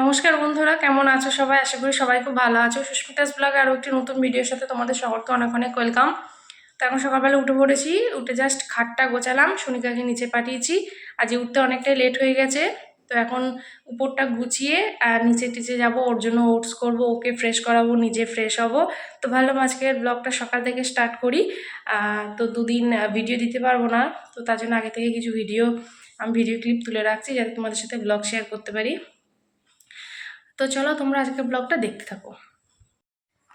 নমস্কার বন্ধুরা, কেমন আছো সবাই? আশা করি সবাই খুব ভালো আছো। সুস্মিতাস ব্লগ আরও একটি নতুন ভিডিওর সাথে তোমাদের সকলকে অনেক অনেক ওয়েলকাম তো এখন সকালবেলা উঠে পড়েছি, উঠে জাস্ট খাটটা গোছালাম সুনিকাকে নিচে পাঠিয়েছি। আজকে উঠতে অনেকটাই লেট হয়ে গেছে, তো এখন উপরটা গুছিয়ে আর নিচে টিচে যাব, ওর জন্য ওটস করব, ওকে ফ্রেশ করাবো, নিজে ফ্রেশ হব। তো ভাবলাম আজকের ব্লগটা সকাল থেকে স্টার্ট করি। তো দুদিন ভিডিও দিতে পারব না, তো তার জন্য আগে থেকে কিছু ভিডিও আমি ভিডিও ক্লিপ তুলে রাখছি, যাতে তোমাদের সাথে ব্লগ শেয়ার করতে পারি। তো চলো তোমরা আজকে ব্লগটা দেখতে থাকো।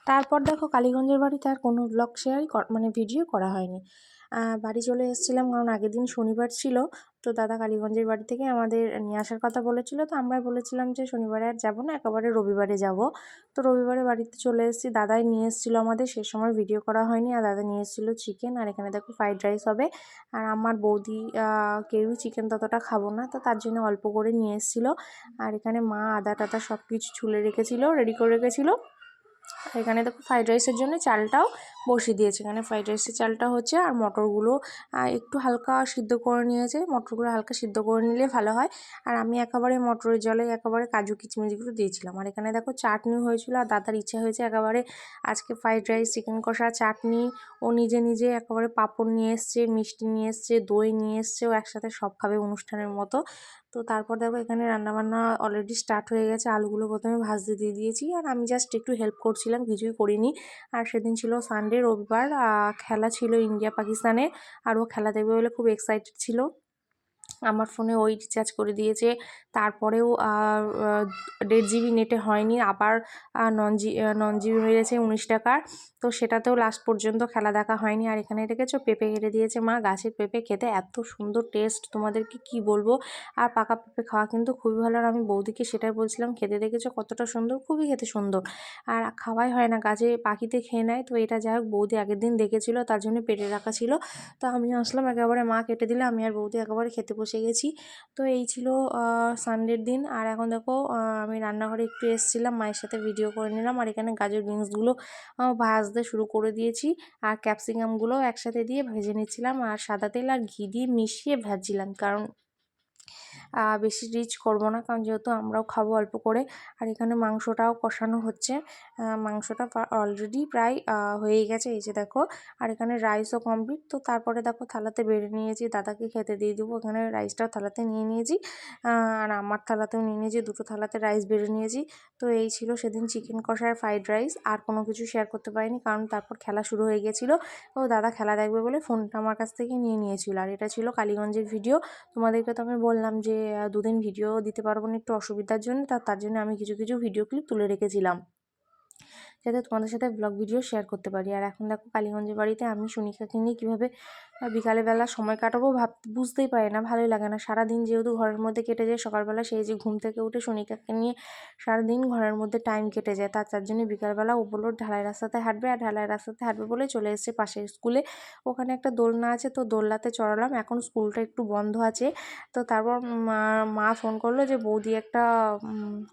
তারপর দেখো কালীগঞ্জের বাড়িতে আর কোনো ব্লগ শেয়ারই মানে ভিডিও করা হয়নি। বাড়ি চলে এসেছিলাম কারণ আগের দিন শনিবার ছিল। তো দাদা কালীগঞ্জের বাড়ি থেকে আমাদের নিয়ে আসার কথা বলেছিল। তো আমরা বলেছিলাম যে শনিবারে আর যাব না, একেবারে রবিবারে যাব। তো রবিবারে বাড়িতে চলে এসেছি। দাদাই নিয়ে এসেছিল আমাদের, সে সময় ভিডিও করা হয়নি। আর দাদা নিয়ে এসেছিল চিকেন আর এখানে দেখো ফ্রাইড রাইস হবে। আর আমার বৌদি কেউই চিকেন ততটা খাব না। তো তার জন্য অল্প করে নিয়ে এসেছিল। আর এখানে মা, আদা টাদা সব কিছু ছুলে রেখেছিলো রেডি করে রেখেছিলো। এখানে দেখো ফ্রাইড রাইসের জন্য চালটাও বসিয়ে দিয়েছে। এখানে ফ্রাইড রাইসের চালটা হচ্ছে আর মটরগুলো একটু হালকা সিদ্ধ করে নিয়েছে। মটরগুলো হালকা সিদ্ধ করে নিলে ভালো হয়। আর আমি একেবারে মটরের জলে একেবারে কাজু কিচমিচগুলো দিয়েছিলাম। আর এখানে দেখো চাটনি হয়েছিল আর দাদার ইচ্ছা হয়েছে একেবারে আজকে ফ্রাইড রাইস চিকেন কষা, চাটনি। ও নিজে নিজে একেবারে পাঁপড় নিয়ে এসছে, মিষ্টি নিয়ে এসছে, দই নিয়ে এসছে। ও একসাথে সব খাবে অনুষ্ঠানের মতো। তো তারপর দেখো এখানে রান্নাবান্না অলরেডি স্টার্ট হয়ে গেছে। আলুগুলো প্রথমে ভাজতে দিয়ে দিয়েছি। আর আমি জাস্ট একটু হেল্প করছিলাম, কিছুই করিনি। আর সেদিন ছিল সানডে রবিবার খেলা ছিল ইন্ডিয়া পাকিস্তানে আর ও খেলা দেখবে বলে খুব এক্সাইটেড ছিল। আমার ফোনে ওই রিচার্জ করে দিয়েছে। তারপরেও দেড় জিবি নেটে হয়নি। আবার নন জি নন জিবি হয়ে গেছে উনিশ টাকার। তো সেটাতেও লাস্ট পর্যন্ত খেলা দেখা হয়নি। আর এখানে রেখেছো পেঁপে কেটে দিয়েছে মা। গাছের পেঁপে খেতে এত সুন্দর টেস্ট তোমাদেরকে কি বলব? আর পাকা পেঁপে খাওয়া কিন্তু খুবই ভালো। আর আমি বৌদিকে সেটাই বলছিলাম, খেতে দেখেছ কতটা সুন্দর? খুবই খেতে সুন্দর। আর খাওয়াই হয় না। গাছে পাখিতে খেয়ে নেয়। তো এটা যাই হোক, বৌদি আগের দিন দেখেছিলো, তার জন্য পেটে রাখা ছিল। তো আমি আসলাম, একেবারে মা কেটে দিলে। আমি আর বৌদি একেবারে খেতে বসে গেছি। তো এই ছিল সানডের দিন। আর এখন দেখো আমি রান্নাঘরে একটু এসেছিলাম, মায়ের সাথে ভিডিও করে নিলাম। আর এখানে গাজর বিনসগুলো ভাজতে শুরু করে দিয়েছি। আর ক্যাপসিকামগুলো একসাথে দিয়ে ভেজে নিচ্ছিলাম। আর সাদা তেল আর ঘি দিয়ে মিশিয়ে ভাজছিলাম। কারণ বেশি রিচ করব না। কারণ যেহেতু আমরাও খাব অল্প করে, আর এখানে মাংসটাও কষানো হচ্ছে। মাংসটা অলরেডি প্রায় হয়ে গেছে। এই যে দেখো, আর এখানে রাইসও কমপ্লিট তো তারপরে দেখো, থালাতে বেড়ে নিয়েছি। দাদাকে খেতে দিয়ে দেবো। এখানে রাইসটাও থালাতে নিয়ে নিয়েছি। আর আমার থালাতেও নিয়ে নিয়েছি। দুটো থালাতে রাইস বেড়ে নিয়েছি। তো এই ছিল সেদিন চিকেন কষার ফ্রাইড রাইস আর কোনো কিছু শেয়ার করতে পারিনি, কারণ তারপর খেলা শুরু হয়ে গেছিল। ও দাদা খেলা দেখবে বলে ফোনটা আমার কাছ থেকে নিয়ে নিয়েছিল। আর এটা ছিল কালীগঞ্জের ভিডিও তোমাদেরকে তো আমি বললাম যে দুদিন ভিডিও দিতে পারব না একটু অসুবিধার জন্য, তা তার জন্য আমি কিছু কিছু ভিডিও ক্লিপ তুলে রেখেছিলাম। যাতে তোমাদের সাথে ব্লগ ভিডিও শেয়ার করতে পারি। আর এখন দেখো, কালীগঞ্জের বাড়িতে আমি সুনিকাকে নিয়ে কীভাবে বিকালবেলা সময় কাটাবো ভাব, বুঝতেই পারি না, ভালোই লাগে না। সারাদিন যেহেতু ঘরের মধ্যে কেটে যায়, সকালবেলা সেই যে ঘুম থেকে উঠে সুনিকাকে নিয়ে সারাদিন ঘরের মধ্যে টাইম কেটে যায় তার চার জন্য বিকালবেলা ও বলল ঢালাই রাস্তাতে হাঁটবে আর ঢালাই রাস্তাতে হাঁটবে বলে চলে এসেছে পাশের স্কুলে ওখানে একটা দোলনা আছে, তো দোলনাতে চড়ালাম, এখন স্কুলটা একটু বন্ধ আছে। তো তারপর মা ফোন করল যে বৌদি একটা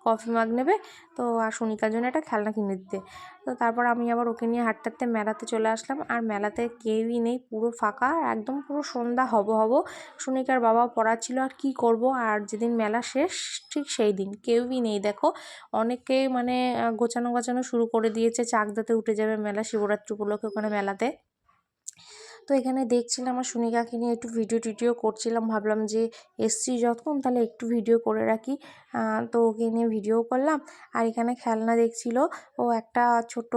কফি মাগ নেবে, তো আর সুনিকার জন্য একটা খেলনা কিনে দিতে। তো তারপর আমি আবার ওকে নিয়ে হাঁটতে হাঁটতে মেলাতে চলে আসলাম, আর মেলাতে কেউই নেই, পুরো ফাঁকা। একদম পুরো সন্ধ্যা হব হব। সুনিকার বাবা পড়াচ্ছিল আর কি করব, আর যেদিন মেলা শেষ, ঠিক সেই দিন। কেউই নেই, দেখো। অনেকে মানে গোছানো গোছানো শুরু করে দিয়েছে, চাকদাতে উঠে যাবে মেলা, শিবরাত্রি উপলক্ষে ওখানে মেলাতে। তো এখানে দেখছিলাম আমার সুনিকাকে নিয়ে একটু ভিডিও টিডিও করছিলাম। ভাবলাম যে এসছি যখন, তাহলে একটু ভিডিও করে রাখি। তো ওকে নিয়ে ভিডিও করলাম। আর এখানে খেলনা দেখছিল, ও একটা ছোট,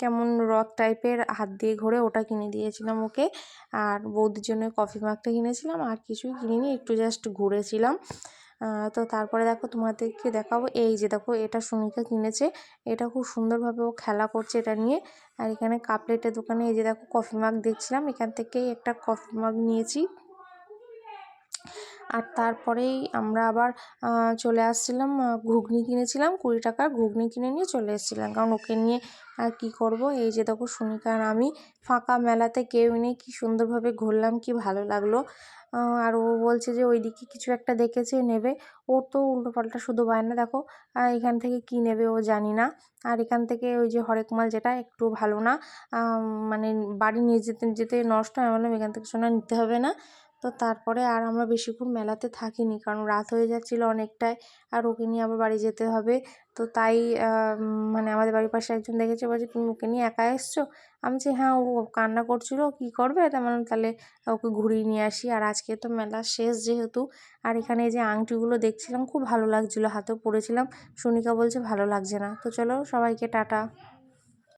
কেমন রথ টাইপের হাত দিয়ে ঘোরে ওটা কিনে দিয়েছিলাম ওকে। আর বৌদির জন্য কফি মাগটা কিনেছিলাম, আর কিছুই কিনিনি, একটু জাস্ট ঘুরেছিলাম। তো তারপরে দেখো তোমাদেরকে দেখাবো। এই যে দেখো, এটা সুমিকা কিনেছে। এটা খুব সুন্দরভাবে ও খেলা করছে এটা নিয়ে। আর এখানে কাপলেটের দোকানে এই যে দেখো, কফি মাগ দেখছিলাম। এখান থেকেই একটা কফি মাগ নিয়েছি। আর তারপরেই আমরা আবার চলে আসছিলাম ঘুগনি কিনেছিলাম, কুড়ি টাকার ঘুগনি কিনে নিয়ে চলে এসেছিলাম। কারণ ওকে নিয়ে আর কী করব? এই যে দেখো সুনিকা আর আমি ফাঁকা মেলাতে কেউ নেই, কী সুন্দরভাবে ঘুরলাম, কি ভালো লাগল। আর ও বলছে যে ওইদিকে কিছু একটা দেখেছে, নেবে। ওর তো উল্টোপাল্টা শুধু বায়না, দেখো এখান থেকে কি নেবে ও জানি না। আর এখান থেকে ওই যে হরেক মাল যেটা একটু ভালো না মানে বাড়ি নিয়ে যেতে যেতে নষ্ট আমি বললাম, এখান থেকে সোনা নিতে হবে না। তো তারপরে আর আমরা বেশিক্ষণ মেলাতে থাকিনি। কারণ রাত হয়ে যাচ্ছিল অনেকটাই আর ওকে নিয়ে আবার বাড়ি যেতে হবে। তো তাই মানে আমাদের বাড়ির পাশে একজন দেখেছে, বলছে, তুমি ওকে নিয়ে একা এসছো? আমি বলছি হ্যাঁ ও কান্না করছিল, কী করবে? তা বললাম, তাহলে ওকে ঘুরিয়ে নিয়ে আসি। আর আজকে তো মেলা শেষ যেহেতু, আর এখানে যে আংটিগুলো দেখছিলাম, খুব ভালো লাগছিল, হাতেও পরেছিলাম। সুনিকা বলছে, ভালো লাগছে না। তো চলো, সবাইকে টাটা।